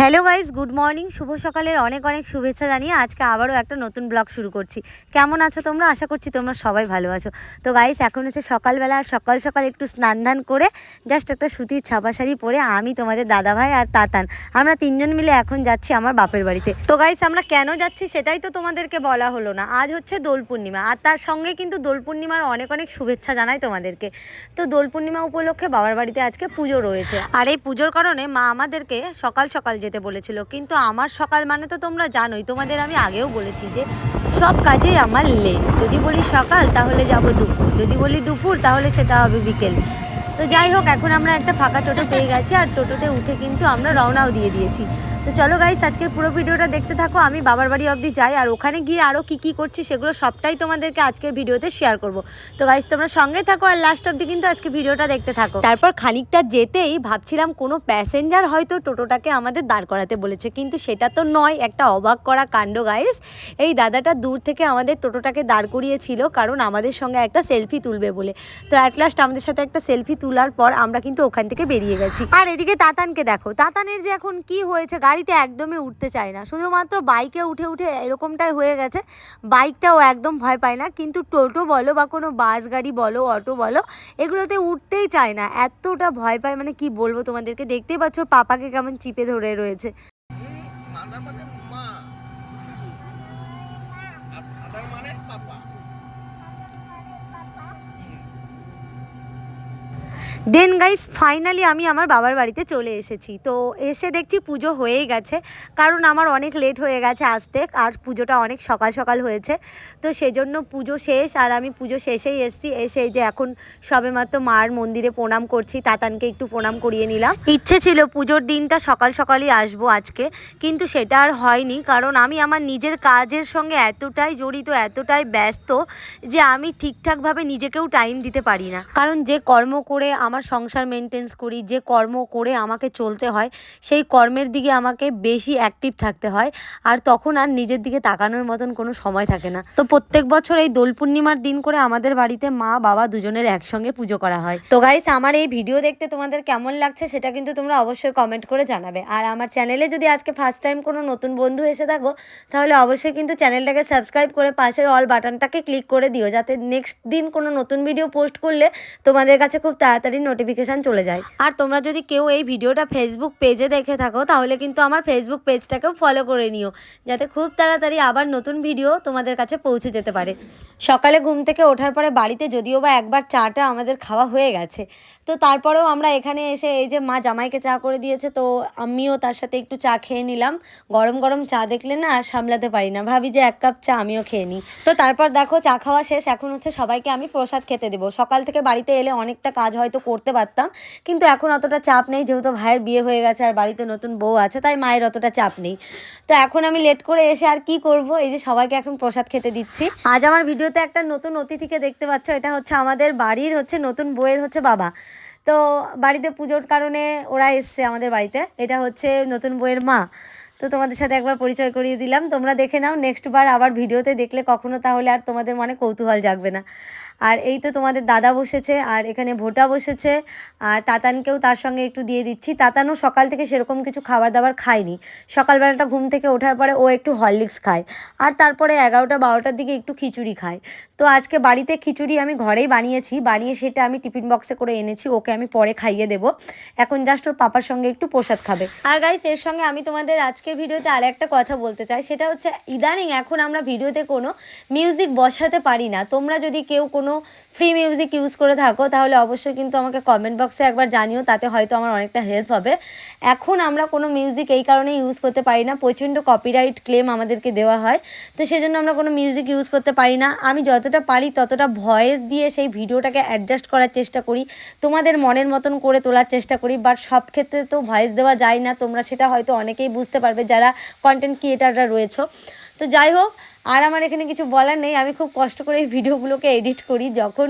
Hello guys good morning শুভ সকালের অনেক অনেক শুভেচ্ছা জানিয়ে আজকে আবারও একটা নতুন ব্লগ শুরু করছি। কেমন আছো তোমরা? আশা করছি তোমরা সবাই ভালো আছো। তো গাইজ এখন হচ্ছে সকালবেলা আর সকাল সকাল একটু স্নান ধান করে জাস্ট একটা সুতির ছাপা শাড়ি পরে আমি, তোমাদের দাদাভাই আর তাতান, আমরা তিনজন মিলে এখন যাচ্ছি আমার বাপের বাড়িতে। তো গাইজ আমরা কেন যাচ্ছি সেটাই তো তোমাদেরকে বলা হলো না। আজ হচ্ছে দোল পূর্ণিমা, আর তার সঙ্গে কিন্তু দোল পূর্ণিমার অনেক অনেক শুভেচ্ছা জানাই তোমাদেরকে। তো দোল পূর্ণিমা উপলক্ষে বাবার বাড়িতে আজকে পুজো রয়েছে। আর এই পুজোর কারণে মা আমাদেরকে সকাল সকাল যেতে বলেছিল। কিন্তু আমার সকাল মানে তো তোমরা জানোই, তোমাদের আমি আগেও বলেছি যে সব কাজেই আমার লেট যদি বলি সকাল, তাহলে যাব দুপুর। যদি বলি দুপুর, তাহলে সেটা হবে বিকেল। তো যাই হোক, এখন আমরা একটা ফাঁকা টোটো পেয়ে গেছি, আর টোটোতে উঠে কিন্তু আমরা রওনাও দিয়ে দিয়েছি। তো চলো গাইস আজকের পুরো ভিডিওটা দেখতে থাকো। আমি বাবার বাড়ি অবধি যাই, আর ওখানে গিয়ে আরও কী কী করছি সেগুলো সবটাই তোমাদেরকে আজকের ভিডিওতে শেয়ার করব। তো গাইস তোমরা সঙ্গে থাকো, আর লাস্ট অবধি কিন্তু আজকে ভিডিওটা দেখতে থাকো। তারপর খানিকটা যেতেই ভাবছিলাম কোনো প্যাসেঞ্জার হয়তো টোটোটাকে আমাদের দাঁড় করাতে বলেছে, কিন্তু সেটা তো নয়, একটা অবাক করা কাণ্ড গাইস এই দাদাটা দূর থেকে আমাদের টোটোটাকে দাঁড় করিয়েছিল, কারণ আমাদের সঙ্গে একটা সেলফি তুলবে বলে। তো অ্যাট লাস্ট আমাদের সাথে একটা সেলফি তোলার পর আমরা কিন্তু ওখান থেকে বেরিয়ে গেছি। আর এদিকে তাতানকে দেখো, তাতানের যে এখন কি হয়েছে গাড়িতে একদমই উঠতে চায় না। শুধুমাত্র বাইকে উঠে উঠে এরকমটাই হয়ে গেছে। বাইকটাও একদম ভয় পায় না। কিন্তু টোটো বলো বা কোনো বাস গাড়ি বলো অটো বলো, এগুলোতে উঠতেই চায় না। এতটা ভয় পায় মানে কি বলব তোমাদেরকে? দেখতেই পাচ্ছ, পাপাকে কেমন চিপে ধরে রয়েছে। দেন গাইস ফাইনালি আমি আমার বাবার বাড়িতে চলে এসেছি। তো এসে দেখছি পুজো হয়েই গেছে। কারণ আমার অনেক লেট হয়ে গেছে আসতে আর পুজোটা অনেক সকাল সকাল হয়েছে। তো সেজন্য পুজো শেষ আর আমি পুজো শেষেই এসেছি। এসে যে এখন সবেমাত্র মার মন্দিরে প্রণাম করছি। তাতানকে একটু প্রণাম করিয়ে নিলাম। ইচ্ছে ছিল পুজোর দিনটা সকাল সকালই আসব আজকে। কিন্তু সেটা আর হয়নি। কারণ আমি আমার নিজের কাজের সঙ্গে এতটাই জড়িত, এতটাই ব্যস্ত যে আমি ঠিকঠাকভাবে নিজেকেও টাইম দিতে পারি না। কারণ যে কর্ম করে আমার সংসার মেনটেন্স করি, যে কর্ম করে আমাকে চলতে হয়, সেই কর্মের দিকে আমাকে বেশি অ্যাক্টিভ থাকতে হয়, আর তখন আর নিজের দিকে তাকানোর মতন কোনো সময় থাকে না। তো প্রত্যেক বছর এই দোল পূর্ণিমার দিন করে আমাদের বাড়িতে মা, বাবা দুজনের একসঙ্গে পুজো করা হয়। তো গাইস আমার এই ভিডিও দেখতে তোমাদের কেমন লাগছে সেটা কিন্তু তোমরা অবশ্যই কমেন্ট করে জানাবে। আর আমার চ্যানেলে যদি আজকে ফার্স্ট টাইম কোনো নতুন বন্ধু এসে থাকো, তাহলে অবশ্যই কিন্তু চ্যানেলটাকে সাবস্ক্রাইব করে পাশের অল বাটনটাকে ক্লিক করে দিও, যাতে নেক্সট দিন কোনো নতুন ভিডিও পোস্ট করলে তোমাদের কাছে খুব তাড়াতাড়ি নোটিফিকেশান চলে যায়। আর তোমরা যদি কেউ এই ভিডিওটা ফেসবুক পেজে দেখে থাকো, তাহলে কিন্তু আমার ফেসবুক পেজটাকেও ফলো করে নিও, যাতে খুব তাড়াতাড়ি আবার নতুন ভিডিও তোমাদের কাছে পৌঁছে যেতে পারে। সকালে ঘুম থেকে ওঠার পরে বাড়িতে যদিও বা একবার চাটা আমাদের খাওয়া হয়ে গেছে, তো তারপরেও আমরা এখানে এসে এই যে মা জামাইকে চা করে দিয়েছে, তো আমিও তার সাথে একটু চা খেয়ে নিলাম। গরম গরম চা দেখলে না আর সামলাতে পারি না, ভাবি যে এক কাপ চা আমিও খেয়ে নিই। তো তারপর দেখো চা খাওয়া শেষ, এখন হচ্ছে সবাইকে আমি প্রসাদ খেতে দেবো। সকাল থেকে বাড়িতে এলে অনেকটা কাজ হয়তো করতে পারতাম। কিন্তু এখন অতটা চাপ নেই, যেহেতু ভাইয়ের বিয়ে হয়ে গেছে আর বাড়িতে নতুন বউ আছে, তাই মায়ের অতটা চাপ নেই। তো এখন আমি লেট করে এসে আর কি করব? এই যে সবাইকে এখন প্রসাদ খেতে দিচ্ছি। আজ আমার ভিডিওতে একটা নতুন অতিথিকে দেখতে পাচ্ছ, এটা হচ্ছে আমাদের বাড়ির হচ্ছে নতুন বউয়ের হচ্ছে বাবা। তো বাড়িতে পুজোর কারণে ওরা এসছে আমাদের বাড়িতে, এটা হচ্ছে নতুন বইয়ের মা। তো তোমাদের সাথে একবার পরিচয় করিয়ে দিলাম। তোমরা দেখে নাও নেক্সট বার আবার ভিডিওতে দেখলে কখনো তাহলে আর তোমাদের মনে কৌতূহল জাগবে না। আর এই তো তোমাদের দাদা বসেছে, আর এখানে ভোটা বসেছে, আর তাতানকেও তার সঙ্গে একটু দিয়ে দিচ্ছি। তাতানও সকাল থেকে সেরকম কিছু খাবার দাবার খায়নি। সকালবেলাটা ঘুম থেকে ওঠার পরে ও একটু হরলিক্স খায়, আর তারপরে এগারোটা বারোটার দিকে একটু খিচুড়ি খায়। তো আজকে বাড়িতে খিচুড়ি আমি ঘরেই বানিয়েছি, বানিয়ে সেটা আমি টিফিন বক্সে করে এনেছি, ওকে আমি পরে খাইয়ে দেবো। এখন জাস্ট ওর পাপার সঙ্গে একটু প্রসাদ খাবে। আর গাইস এর সঙ্গে আমি তোমাদের আজকের ভিডিওতে আর একটা কথা বলতে চাই। সেটা হচ্ছে, ইদানিং এখন আমরা ভিডিওতে কোনো মিউজিক বসাতে পারি না। তোমরা যদি কেউ কোনো ফ্রি মিউজিক ইউজ করে থাকো, তাহলে অবশ্যই কিন্তু আমাকে কমেন্ট বক্সে একবার জানিও, তাতে হয়তো আমার অনেকটা হেল্প হবে। এখন আমরা কোনো মিউজিক এই কারণে ইউজ করতে পারি না, প্রচণ্ড কপিরাইট ক্লেম আমাদেরকে দেওয়া হয়। তো সেজন্য আমরা কোনো মিউজিক ইউজ করতে পারি না। আমি যতটা পারি ততটা ভয়েস দিয়ে সেই ভিডিওটাকে অ্যাডজাস্ট করার চেষ্টা করি, তোমাদের মনের মতন করে তোলার চেষ্টা করি। বাট সব ক্ষেত্রে তো ভয়েস দেওয়া যায় না, তোমরা সেটা হয়তো অনেকেই বুঝতে পারবে। যারা কন্টেন্ট ক্রিয়েটাররা রয়েছে। তো যাই হোক, আর আমার এখানে কিছু বলার নেই। আমি খুব কষ্ট করে এই ভিডিওগুলোকে এডিট করি। যখন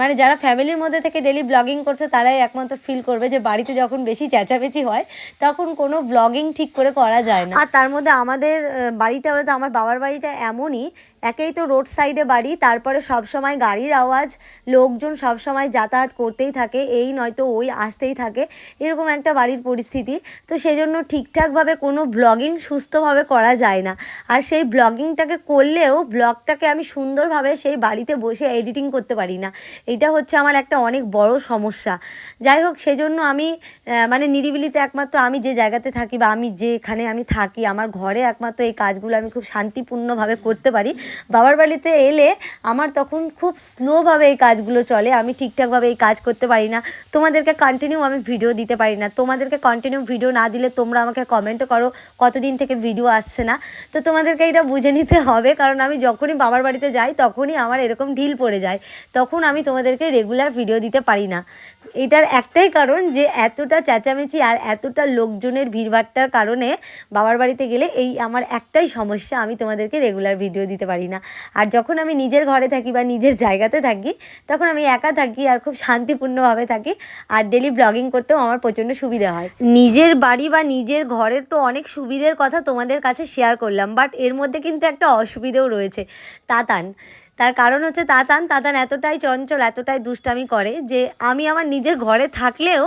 মানে যারা ফ্যামিলির মধ্যে থেকে ডেলি ব্লগিং করছে, তারাই একমাত্র ফিল করবে যে বাড়িতে যখন বেশি চেঁচাবেচি হয়, তখন কোনো ব্লগিং ঠিক করে করা যায় না। আর তার মধ্যে আমাদের বাড়িটা বলতে আমার বাবার বাড়িটা এমনই একেই তো রোড সাইডে বাড়ি, তারপরে সব সময় গাড়ির আওয়াজ, লোকজন সব সময় যাতায়াত করতেই থাকে, এই নয়তো ওই আসতেই থাকে, এরকম একটা বাড়ির পরিস্থিতি। তো সেই জন্য ঠিকঠাকভাবে কোনো ব্লগিং সুস্থভাবে করা যায় না। আর সেই ব্লগিংটাকে করলেও ব্লগটাকে আমি সুন্দরভাবে সেই বাড়িতে বসে এডিটিং করতে পারি না। এটা হচ্ছে আমার একটা অনেক বড় সমস্যা। যাই হোক, সেজন্য আমি মানে নিরিবিলিতে একমাত্র আমি যে জায়গাতে থাকি বা আমি যেখানে আমি থাকি, আমার ঘরে একমাত্র এই কাজগুলো আমি খুব শান্তিপূর্ণভাবে করতে পারি। বাবার বাড়িতে এলে আমার তখন খুব স্লোভাবে এই কাজগুলো চলে। আমি ঠিকঠাকভাবে এই কাজ করতে পারি না। তোমাদেরকে কন্টিনিউ আমি ভিডিও দিতে পারি না। তোমাদেরকে কন্টিনিউ ভিডিও না দিলে তোমরা আমাকে কমেন্টও করো, কতদিন থেকে ভিডিও আসছে না। তো তোমাদেরকে এটা বুঝে নিতে হবে, কারণ আমি যখনই বাবার বাড়িতে যাই, তখনই আমার এরকম ঢিল পড়ে যায়। তখন আমি তোমাদেরকে রেগুলার ভিডিও দিতে পারি না। এটার একটাই কারণ যে, এতটা চেঁচামেচি আর এতটা লোকজনের ভিড়ভাট্টার কারণে বাবার বাড়িতে গেলে এই আমার একটাই সমস্যা, আমি তোমাদেরকে রেগুলার ভিডিও দিতে পারি না। আর যখন আমি নিজের ঘরে থাকি বা নিজের জায়গাতে থাকি, তখন আমি একা থাকি আর খুব শান্তিপূর্ণভাবে থাকি। আর ডেলি ব্লগিং করতেও আমার প্রচণ্ড সুবিধা হয়। নিজের বাড়ি বা নিজের ঘরের তো অনেক সুবিধের কথা তোমাদের কাছে শেয়ার করলাম বাট এর মধ্যে কিন্তু একটা অসুবিধেও রয়েছে। তাতান তার কারণ হচ্ছে তাতান তাতান এতটাই চঞ্চল, এতটাই দুষ্টামি করে যে আমি আমার নিজের ঘরে থাকলেও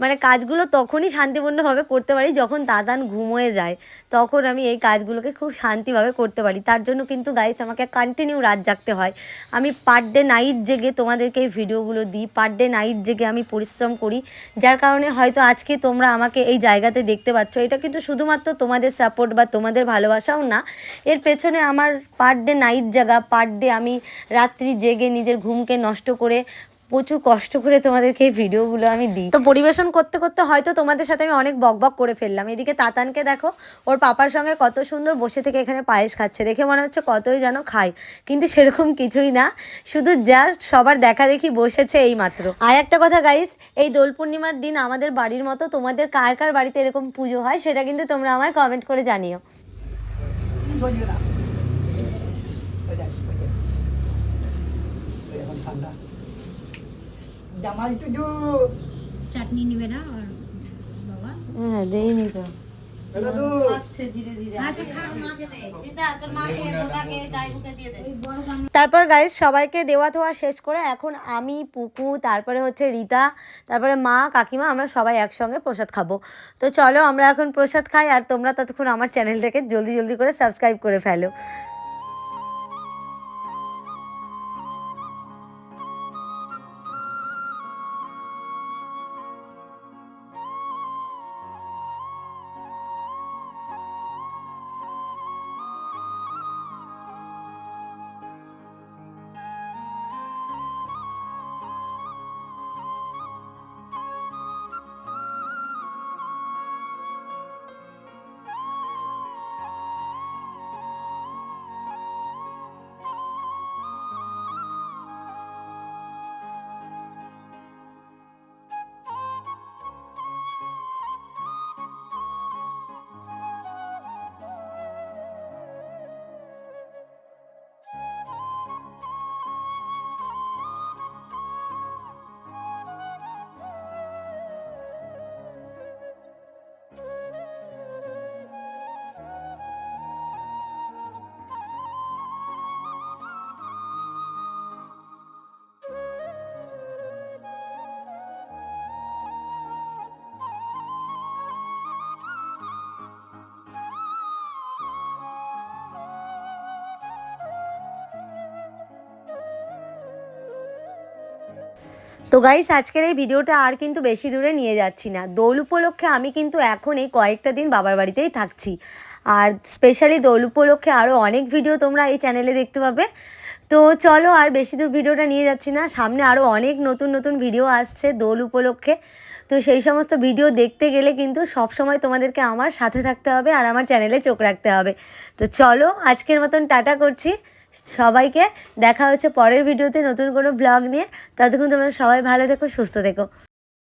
মানে কাজগুলো তখনই শান্তিপূর্ণভাবে করতে পারি যখন তাতান ঘুমোয়ে যায়। তখন আমি এই কাজগুলোকে খুব শান্তিভাবে করতে পারি। তার জন্য কিন্তু গাইস আমাকে কন্টিনিউ রাত জাগতে হয়। আমি পার ডে নাইট জেগে তোমাদেরকে এই ভিডিওগুলো দিই। পার ডে নাইট জেগে আমি পরিশ্রম করি। যার কারণে হয়তো আজকে তোমরা আমাকে এই জায়গাতে দেখতে পাচ্ছ। এটা কিন্তু শুধুমাত্র তোমাদের সাপোর্ট বা তোমাদের ভালোবাসাও না। এর পেছনে আমার পার ডে নাইট জাগা পার ডে আমি রাত্রি জেগে নিজের ঘুমকে নষ্ট করে প্রচুর কষ্ট করে তোমাদেরকে এই ভিডিওগুলো আমি দিই। তো পরিবেশন করতে করতে হয়তো তোমাদের সাথে আমি অনেক বকবক করে ফেললাম। এদিকে তাতানকে দেখো ওর পাপার সঙ্গে কত সুন্দর বসে থেকে এখানে পায়েস খাচ্ছে। দেখে মনে হচ্ছে কতই যেন খায়। কিন্তু সেরকম কিছুই না শুধু জাস্ট সবার দেখা দেখি বসেছে এই মাত্র আর একটা কথা গাইস এই দোল পূর্ণিমার দিন আমাদের বাড়ির মতো তোমাদের কার কার বাড়িতে এরকম পুজো হয় সেটা কিন্তু তোমরা আমায় কমেন্ট করে জানিও বলিও না ওই দেখ, ওই যে। তুজু চাটনি নেবে না আর বাবা? হ্যাঁ তো তো ধীরে ধীরে। আচ্ছা খাও ওই বড় গামলা তারপর গাইজ সবাইকে দেওয়া ধোয়া শেষ করে এখন আমি পুকু তারপরে হচ্ছে রিতা তারপরে মা কাকিমা আমরা সবাই একসঙ্গে প্রসাদ খাব। তো চলো আমরা এখন প্রসাদ খাই আর তোমরা ততক্ষণ আমার চ্যানেলটাকে জলদি জলদি করে সাবস্ক্রাইব করে ফেলো। তো গাইস আজকের এই ভিডিওটা আর কিন্তু বেশি দূরে নিয়ে যাচ্ছি না। দোল উপলক্ষে আমি কিন্তু এখন এই কয়েকটা দিন বাবার বাড়িতেই থাকছি। আর স্পেশালি দোল উপলক্ষে আরও অনেক ভিডিও তোমরা এই চ্যানেলে দেখতে পাবে। তো চলো আর বেশি দূর ভিডিওটা নিয়ে যাচ্ছি না। সামনে আরও অনেক নতুন নতুন ভিডিও আসছে দোল উপলক্ষে। তো সেই সমস্ত ভিডিও দেখতে গেলে কিন্তু সব সময় তোমাদেরকে আমার সাথে থাকতে হবে আর আমার চ্যানেলে চোখ রাখতে হবে। তো চলো আজকের মতন টাটা করছি। সবাইকে দেখা হচ্ছে পরের ভিডিওতে নতুন কোনো ব্লগ নিয়ে। ততক্ষণ তোমরা সবাই ভালো থেকো, সুস্থ থেকো।